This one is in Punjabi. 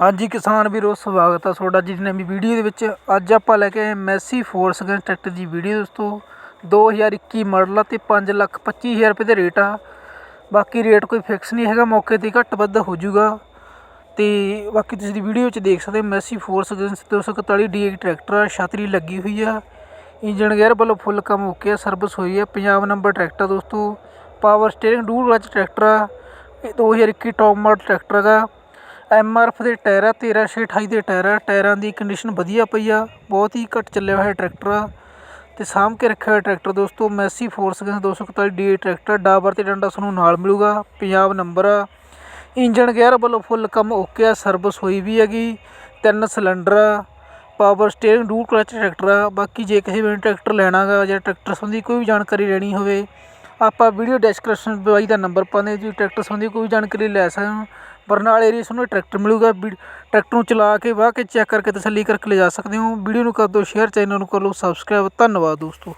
ਹਾਂਜੀ, ਕਿਸਾਨ ਵੀਰੋ, ਸਵਾਗਤ ਆ ਤੁਹਾਡਾ ਜੀ ਦੀ ਨਵੀਂ ਵੀਡੀਓ ਦੇ ਵਿੱਚ। ਅੱਜ ਆਪਾਂ ਲੈ ਕੇ ਆਏ ਮੈਸੀ ਫੋਰਸ ਗਨ ਟਰੈਕਟਰ ਦੀ ਵੀਡੀਓ ਦੋਸਤੋ। 2021 ਮਾਡਲ ਆ ਤੇ 5 ਲੱਖ 25000 ਰੁਪਏ ਦੇ ਰੇਟ ਆ। ਬਾਕੀ ਰੇਟ ਕੋਈ ਫਿਕਸ ਨਹੀਂ ਹੈਗਾ, ਮੌਕੇ ਤੇ ਘੱਟ ਵੱਧ ਹੋ ਜਾਊਗਾ ਤੇ ਬਾਕੀ ਤੁਸੀਂ ਦੀ ਵੀਡੀਓ ਵਿੱਚ ਦੇਖ ਸਕਦੇ ਹੋ, Massey Ferguson 241 D tractor ਆ, ਛਤਰੀ ਲੱਗੀ ਹੋਈ ਆ। ਇੰਜਨ ਗੇਅਰ ਵੱਲੋਂ ਫੁੱਲ ਕੰਮ ਓਕੇ ਆ, ਸਰਵਿਸ ਹੋਈ ਆ। ਪੰਜਾਬ ਨੰਬਰ ਟਰੈਕਟਰ ਦੋਸਤੋ। Power steering dual clutch tractor ਆ। ਇਹ 2021 ਟੌਪ ਮਾਡਲ ਟਰੈਕਟਰ ਹੈਗਾ। ਐਮ ਆਰ ਐਫ ਦੇ ਟਾਇਰ ਆ 13628 ਦੇ ਟਾਇਰ ਆ। ਟਾਇਰਾਂ ਦੀ ਕੰਡੀਸ਼ਨ ਵਧੀਆ ਪਈ ਆ। ਬਹੁਤ ਹੀ ਘੱਟ ਚੱਲਿਆ ਹੋਇਆ ਟਰੈਕਟਰ ਆ। ਅਤੇ ਸਾਂਭ ਕੇ ਰੱਖਿਆ ਹੋਇਆ ਟਰੈਕਟਰ ਦੋਸਤੋ Massey Ferguson 241 D tractor Dabur ਤੇ ਡੰਡਾ ਤੁਹਾਨੂੰ ਨਾਲ ਮਿਲੂਗਾ। ਪੰਜਾਬ ਨੰਬਰ ਆ। ਇੰਜਨ ਗੇਅਰ ਵੱਲੋਂ ਫੁੱਲ ਕੰਮ ਓਕੇ ਆ। ਸਰਵਿਸ ਹੋਈ ਵੀ ਹੈਗੀ। ਤਿੰਨ ਸਿਲੰਡਰ ਆ। Power steering dual clutch tractor ਆ। ਬਾਕੀ ਜੇ ਕਿਸੇ ਵੀ ਟਰੈਕਟਰ ਲੈਣਾਗਾ ਜਾਂ ਟਰੈਕਟਰ ਸੰਬੰਧੀ ਕੋਈ ਵੀ ਜਾਣਕਾਰੀ ਲੈਣੀ ਹੋਵੇ ਆਪਾਂ ਵੀਡੀਓ ਡਿਸਕ੍ਰਿਪਸ਼ਨ ਬਾਈ ਦਾ ਨੰਬਰ ਪਾਉਂਦੇ ਜੀ ਟਰੈਕਟਰ ਸੰਬੰਧੀ ਕੋਈ ਜਾਣਕਾਰੀ ਲੈ ਸਕਦੇ ਹੋ। ਬਰਨਾਲੇ ਏਰੀਆ ਤੁਹਾਨੂੰ ਟਰੈਕਟਰ ਮਿਲੂਗਾ, ਵੀ- ਟਰੈਕਟਰ ਨੂੰ ਚਲਾ ਕੇ, ਵਾਹ ਕੇ ਚੈੱਕ ਕਰਕੇ ਤਸੱਲੀ ਕਰਕੇ ਲਿਜਾ ਸਕਦੇ ਹੋ। ਵੀਡੀਓ ਨੂੰ ਕਰ ਦਿਓ ਸ਼ੇਅਰ ਚੈਨਲ ਨੂੰ ਕਰ ਲਓ ਸਬਸਕ੍ਰਾਈਬ ਧੰਨਵਾਦ ਦੋਸਤੋ।